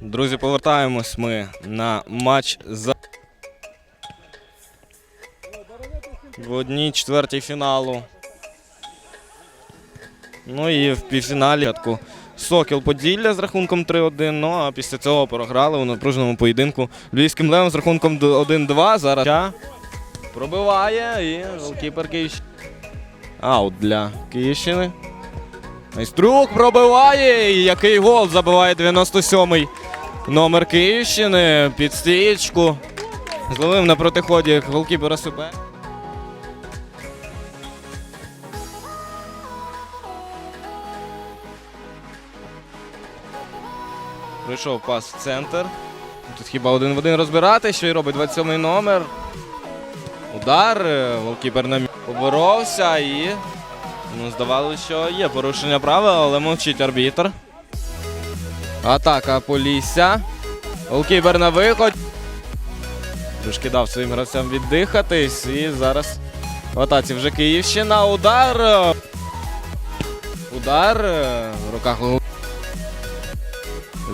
Друзі, повертаємось ми на матч за в одній четвертій фіналу. Ну і в півфіналі Сокіл Поділля з рахунком 3-1. Ну а після цього програли у напруженому поєдинку Львівським левом з рахунком 1-2. Зараз пробиває і голкіпер Київщини. Аут для Київщини. Майструк пробиває. І який гол забиває 97-й номер Київщини під стічку. Зловив на протиході голкіпера Супер. Прийшов пас в центр. Тут хіба один в один розбирати, що й робить 27-й номер. Удар. е, Голкіпер на поборовся і. Ну, здавалося, що є порушення правил, але мовчить арбітр. Атака Полісся. Голкіпер на виход. Трошки дав своїм гравцям віддихатись. І зараз в атаці вже Київщина. Удар. Удар в руках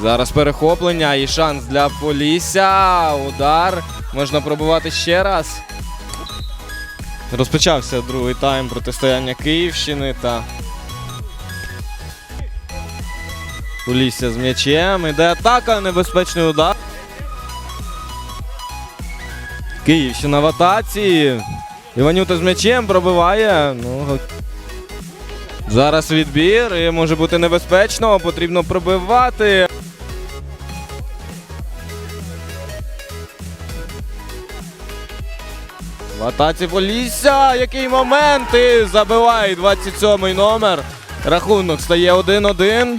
Зараз перехоплення і шанс для Полісся. Удар. Можна пробувати ще раз. Розпочався другий тайм протистояння Київщини та Полісся з м'ячем. Іде атака, небезпечний удар. Київщина в атаці. Іванюта з м'ячем пробиває. Ну, Зараз відбір і може бути небезпечно, потрібно пробивати. В атаці Полісся. Який момент! І забиває 27-й номер. Рахунок стає 1-1.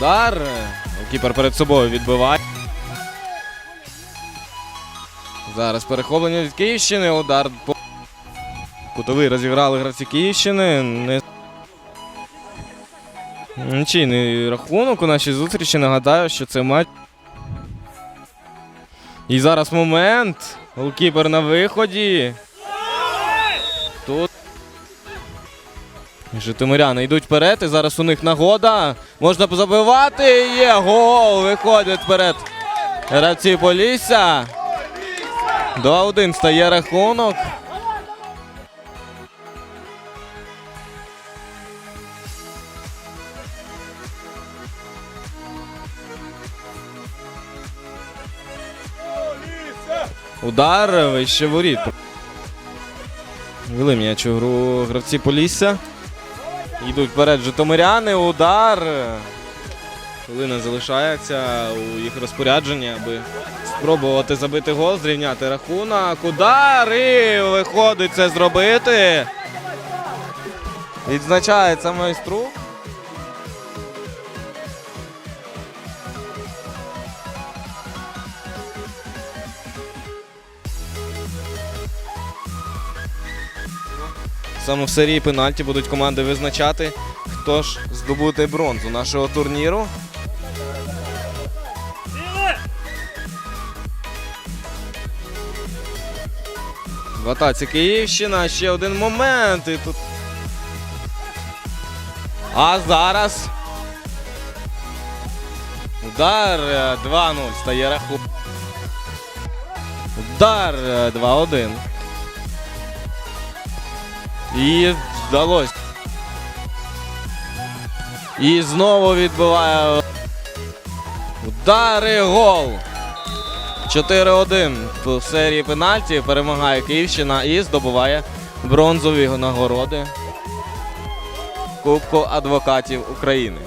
Удар. Кіпер перед собою відбиває. Зараз перехоплення від Київщини. Удар по Кутовий розіграли гравці Київщини. Не... Нічийний рахунок у нашій зустрічі. Нагадаю, що це матч. І зараз момент. Голкіпер на виході. Житомиряни йдуть вперед. І зараз у них нагода. Можна забивати. Є гол. Виходять вперед. Гравці Полісся. 2-1 стає рахунок. Удар вище воріт. Вели м'яч у гру гравці Полісся. Йдуть вперед Житомиряни. Удар. Хвилина залишається у їх розпорядженні, аби спробувати забити гол, зрівняти рахунок. Удар і виходить це зробити. Відзначається майстру. Саме в серії пенальті будуть команди визначати, хто ж здобути бронзу нашого турніру. В атаці Київщина. Ще один момент. І тут. А зараз. Удар е, 2-0 стає рахунок. Удар е, 2-1. І вдалося. І знову відбиває удари гол. 4-1 в серії пенальті перемагає Київщина і здобуває бронзові нагороди Кубку адвокатів України.